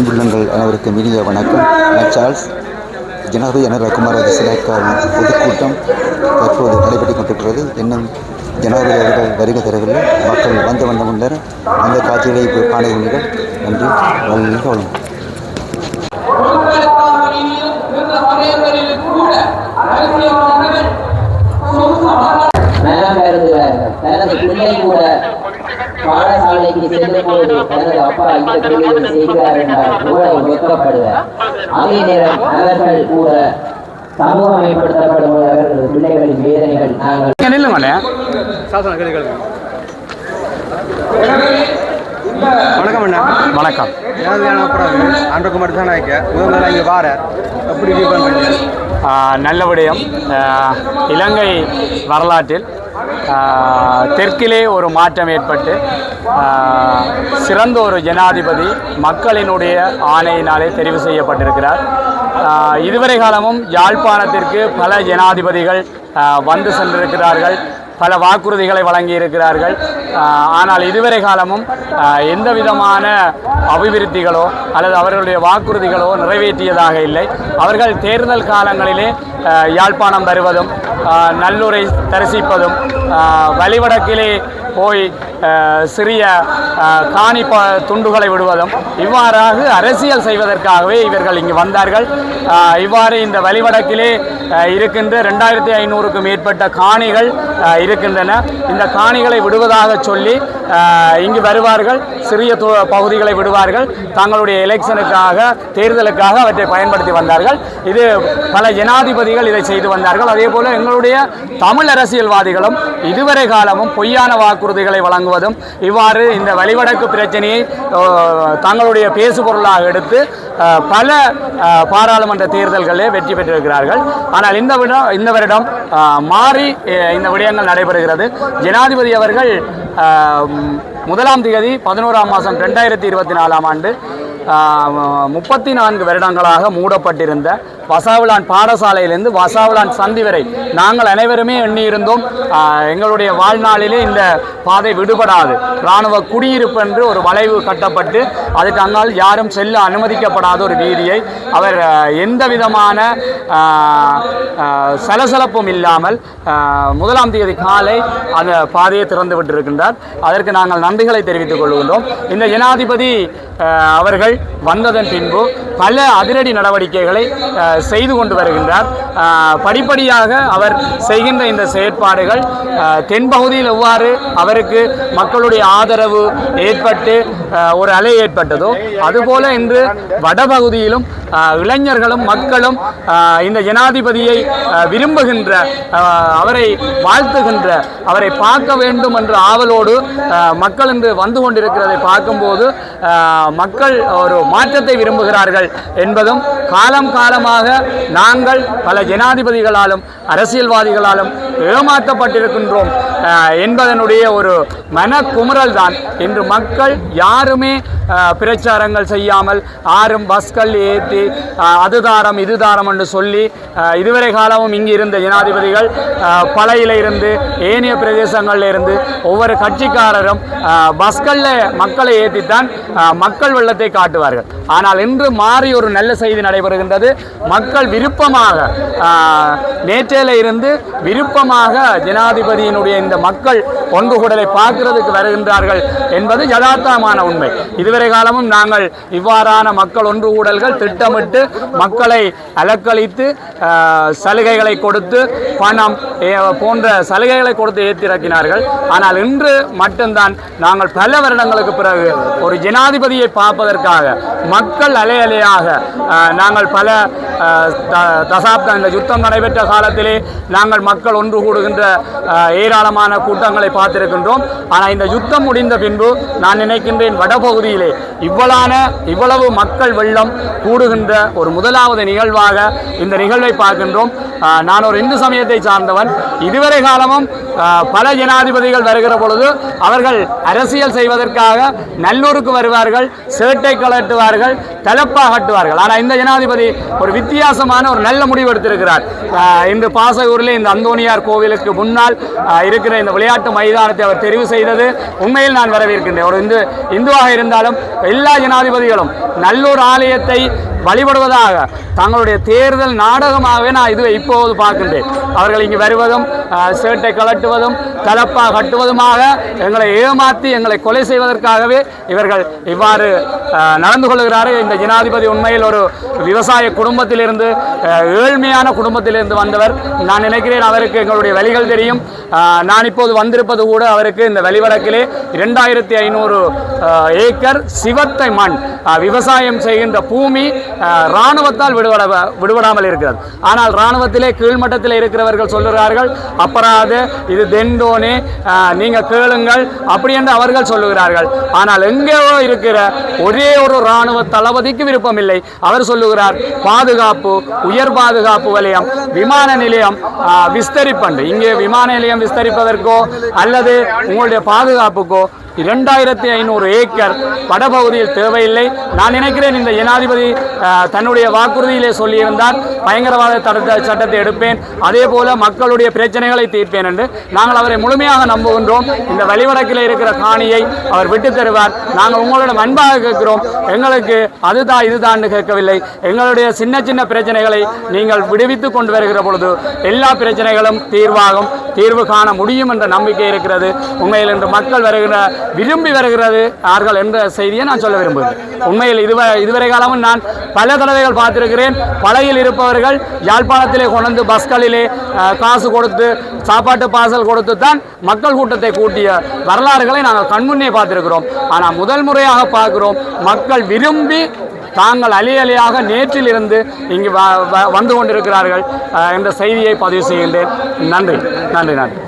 அன்புள்ளங்கள் அனைவருக்கும் இனிய வணக்கம். நான் சார்ல்ஸ் ஜனாதிபதி அனுரகுமார் அதிசயக்காரின் பொதுக்கூட்டம் தற்போது நடைபெற்றுக் கொண்டிருக்கிறது. இன்னும் ஜனாதிபதி அவர்கள் வருகை தரவில்லை. மக்கள் வந்த வண்ணம் உள்ளனர் அந்த காட்சிகளை இப்போ காணுகிறீர்கள் நன்றி. வாழ்க வளம் இருந்த சமயங்களில் கூட அரசியல்வாதிகள் கூட பாடசாலைக்கு செல்லும் போது தனது அப்பா இந்த தொழிலை செய்கிறார் என்றால் கூட வெட்கப்படுவார். அதே நேரம் அவர்கள் கூட சமூகமயப்படுத்தப்படும் போது அவர்களது பிள்ளைகளின் வேதனைகள் நாங்கள் வணக்கம் அண்ணா. வணக்கம். ஆண்டகுமார் தான் நாய்க்க முதல் முதல்ல இங்கே வார. எப்படி நல்ல விடயம். இலங்கை வரலாற்றில் தெற்கிலே ஒரு மாற்றம் ஏற்பட்டு சிறந்த ஒரு ஜனாதிபதி மக்களினுடைய ஆணையினாலே தெரிவு செய்யப்பட்டிருக்கிறார். இதுவரை காலமும் யாழ்ப்பாணத்திற்கு பல ஜனாதிபதிகள் வந்து சென்றிருக்கிறார்கள். பல வாக்குறுதிகளை வழங்கியிருக்கிறார்கள். ஆனால் இதுவரை காலமும் எந்த விதமான அபிவிருத்திகளோ அல்லது அவர்களுடைய வாக்குறுதிகளோ நிறைவேற்றியதாக இல்லை. அவர்கள் தேர்தல் காலங்களிலே யாழ்ப்பாணம் வருவதும் நல்லூரை தரிசிப்பதும் வழிவடக்கிலே போய் சிறிய காணி துண்டுகளை விடுவதும் இவ்வாறாக அரசியல் செய்வதற்காகவே இவர்கள் இங்கு வந்தார்கள். இவ்வாறு இந்த வழிவடக்கிலே இருக்கின்ற ரெண்டாயிரத்தி ஐநூறுக்கும் மேற்பட்ட காணிகள் இருக்கின்றன. இந்த காணிகளை விடுவதாக சொல்லி இங்கு வருவார்கள். சிறிய து- பகுதிகளை விடுவார்கள். தங்களுடைய எலெக்ஷனுக்காக தேர்தலுக்காக அவற்றை பயன்படுத்தி வந்தார்கள். இது பல ஜனாதிபதிகள் இதை செய்து வந்தார்கள். அதே போல எங்களுடைய தமிழ் அரசியல்வாதிகளும் இதுவரை காலமும் பொய்யான வாக்குறுதிகளை வழங்கும் வழங்குவதும் இவ்வாறு இந்த வழிவடக்கு பிரச்சனையை தங்களுடைய பேசுபொருளாக எடுத்து பல பாராளுமன்ற தேர்தல்களில் வெற்றி பெற்றிருக்கிறார்கள். ஆனால் இந்த விடம் இந்த வருடம் மாறி இந்த விடயங்கள் நடைபெறுகிறது. ஜனாதிபதி அவர்கள் முதலாம் தேதி பதினோராம் மாதம் ரெண்டாயிரத்தி இருபத்தி நாலாம் ஆண்டு முப்பத்தி நான்கு வருடங்களாக மூடப்பட்டிருந்த வசாவிலான் பாடசாலையிலேருந்து வசாவிலான் சந்தி வரை நாங்கள் அனைவருமே எண்ணியிருந்தோம். எங்களுடைய வாழ்நாளிலே இந்த பாதை விடுபடாது. இராணுவ குடியிருப்பு என்று ஒரு வளைவு கட்டப்பட்டு அதுக்கு அங்கால் யாரும் செல்ல அனுமதிக்கப்படாத ஒரு வீதியை அவர் எந்த விதமான சலசலப்பும் இல்லாமல் முதலாம் தேதி காலை அந்த பாதையை திறந்து விட்டிருக்கின்றார். அதற்கு நாங்கள் நன்றிகளை தெரிவித்துக் கொள்கின்றோம். இந்த ஜனாதிபதி அவர்கள் வந்ததன் பின்பு பல அதிரடி நடவடிக்கைகளை செய்து கொண்டு வருகின்றார். படிப்படியாக அவர் செய்கின்ற இந்த செயற்பாடுகள் தென்பகுதியில் எவ்வாறு அவருக்கு மக்களுடைய ஆதரவு ஏற்பட்டு ஒரு அலை ஏற்பட்டதோ அதுபோல இன்று வடபகுதியிலும் இளைஞர்களும் மக்களும் இந்த ஜனாதிபதியை விரும்புகின்ற அவரை வாழ்த்துகின்ற அவரை பார்க்க வேண்டும் என்ற ஆவலோடு மக்கள் இன்று வந்து கொண்டிருக்கிறதை பார்க்கும்போது மக்கள் ஒரு மாற்றத்தை விரும்புகிறார்கள் என்பதும் காலம் காலமாக நாங்கள் பல ஜனாதிபதிகளாலும் அரசியல்வாதிகளாலும் ஏமாற்றப்பட்டிருக்கின்றோம். என்பதனுடைய ஒரு மனக்குமுறல் தான் இன்று மக்கள் யாருமே பிரச்சாரங்கள் செய்யாமல் ஆறும் பஸ்கள் ஏற்றி அது தாரம் இது தாரம் என்று சொல்லி இதுவரை காலமும் இங்கு இருந்த ஜனாதிபதிகள் ஆஹ், பழையில இருந்து ஏனைய பிரதேசங்களில் இருந்து ஒவ்வொரு கட்சிக்காரரும் பஸ்களில் மக்களை ஏற்றித்தான் மக்கள் வெள்ளத்தை காட்டுவார்கள். ஆனால் இன்று மாறி ஒரு நல்ல செய்தி நடைபெறுகின்றது. மக்கள் விருப்பமாக ஆஹ், நேற்றையில இருந்து விருப்பமாக ஜனாதிபதியினுடைய இந்த மக்கள் ஒன்று கூடலை பார்க்கிறதுக்கு வருகின்றார்கள் என்பது யதார்த்தமான உண்மை. இதுவரை காலமும் நாங்கள் இவ்வாறான மக்கள் ஒன்று கூடல்கள் திட்டமிட்டு மக்களை அலக்களித்து சலுகைகளை கொடுத்து பணம் போன்ற சலுகைகளை கொடுத்து ஏற்றிறக்கினார்கள் ஆனால் இன்று மட்டும்தான் நாங்கள் பல வருடங்களுக்கு பிறகு ஒரு ஜனாதிபதியை பார்ப்பதற்காக மக்கள் அலை அலையாக நாங்கள் பல த- தசாப்தம் இந்த யுத்தம் நடைபெற்ற காலத்திலே நாங்கள் மக்கள் ஒன்று கூடுகின்ற ஏராளமான கூட்டங்களை பார்த்திருக்கின்றோம். ஆனால் இந்த யுத்தம் முடிந்த பின்பு நான் நினைக்கின்றேன் வடபகுதியிலே இவ்வளான இவ்வளவு மக்கள் வெள்ளம் கூடுகின்ற ஒரு முதலாவது நிகழ்வாக இந்த நிகழ்வை பார்க்கின்றோம். நான் ஒரு இந்து சமயத்தை சார்ந்தவன். இதுவரை காலமும் பல ஜனாதிபதிகள் வருகிற பொழுது அவர்கள் அரசியல் செய்வதற்காக நல்லூருக்கு வருவார்கள் சேட்டை கலட்டுவார்கள் தலப்பாகட்டுவார்கள் ஆனால் இந்த ஜனாதிபதி ஒரு வித்தியாசமான ஒரு நல்ல முடிவு எடுத்திருக்கிறார். இன்று பாசகூரிலே இந்த அந்தோனியார் கோவிலுக்கு முன்னால் இருக்கிற இந்த விளையாட்டு மைதானத்தை அவர் தெரிவு செய்தது உண்மையில் நான் வரவேற்கின்றேன். ஒரு இந்து இந்துவாக இருந்தாலும் எல்லா ஜனாதிபதிகளும் நல்லூர் ஆலயத்தை வழிபடுவதாக தங்களுடைய தேர்தல் நாடகமாகவே நான் இதுவை இப்போது பார்க்கின்றேன். அவர்கள் இங்கு வருவதும் சேட்டை கலட்டுவதும் கலப்பா கட்டுவதுமாக எங்களை ஏமாற்றி எங்களை கொலை செய்வதற்காகவே இவர்கள் இவ்வாறு நடந்து கொள்கிறார்கள். இந்த ஜனாதிபதி உண்மையில் ஒரு விவசாய குடும்பத்திலிருந்து ஏழ்மையான குடும்பத்திலிருந்து வந்தவர். நான் நினைக்கிறேன் அவருக்கு எங்களுடைய வழிகள் தெரியும். நான் இப்போது வந்திருப்பது கூட அவருக்கு இந்த வழிவடக்கிலே இரண்டாயிரத்தி ஐநூறு ஏக்கர் சிவத்தை மண் விவசாயம் செய்கின்ற பூமி இராணுவத்தால் விடுபட விடுபடாமல் இருக்கிறது. ஆனால் இராணுவத்திலே கீழ்மட்டத்தில் இருக்கிறவர்கள் சொல்லுகிறார்கள் அப்பராது இது தென்தோனி நீங்கள் கேளுங்கள் அப்படி என்று அவர்கள் சொல்லுகிறார்கள். ஆனால் எங்கேயோ இருக்கிற ஒரே ஒரு இராணுவ தளபதிக்கு விருப்பமில்லை. அவர் சொல்லுகிறார் பாதுகாப்பு உயர் பாதுகாப்பு வலயம் விமான நிலையம் விஸ்தரிப்பண்டு. இங்கே விமான நிலையம் விஸ்தரிப்பதற்கோ அல்லது உங்களுடைய பாதுகாப்புக்கோ இரண்டாயிரத்தி ஐநூறு ஏக்கர் வடபகுதியில் தேவையில்லை. நான் நினைக்கிறேன் இந்த ஜனாதிபதி தன்னுடைய வாக்குறுதியிலே சொல்லியிருந்தார். பயங்கரவாத தடுத்த சட்டத்தை எடுப்பேன். அதே போல மக்களுடைய பிரச்சனைகளை தீர்ப்பேன் என்று நாங்கள் அவரை முழுமையாக நம்புகின்றோம். இந்த வழிவடக்கில் இருக்கிற காணியை அவர் விட்டு தருவார். நாங்கள் உங்களிடம் அன்பாக கேட்கிறோம். எங்களுக்கு அதுதான் இதுதான் கேட்கவில்லை. எங்களுடைய சின்ன சின்ன பிரச்சனைகளை நீங்கள் விடுவித்து கொண்டு வருகிற பொழுது எல்லா பிரச்சனைகளும் தீர்வாகும். தீர்வு காண முடியும் என்ற நம்பிக்கை இருக்கிறது. உண்மையில் இன்று மக்கள் வருகிற விரும்பி வருகிறது ஆர்கள் என்ற செய்தியை நான் சொல்ல விரும்புகிறேன். உண்மையில் இதுவரை இதுவரை காலமும் நான் பல தடவைகள் பார்த்திருக்கிறேன். பழையில் இருப்பவர்கள் யாழ்ப்பாணத்திலே கொண்டு பஸ்களிலே காசு கொடுத்து சாப்பாட்டு பார்சல் கொடுத்து தான் மக்கள் கூட்டத்தை கூட்டிய வரலாறுகளை நாங்கள் கண்முன்னே பார்த்திருக்கிறோம். ஆனால் முதல் முறையாக பார்க்கிறோம் மக்கள் விரும்பி தாங்கள் அலி அலியாக நேற்றில் இருந்து இங்கு வ- வ- வந்து கொண்டிருக்கிறார்கள் என்ற செய்தியை பதிவு செய்கின்றேன். நன்றி நன்றி நன்றி.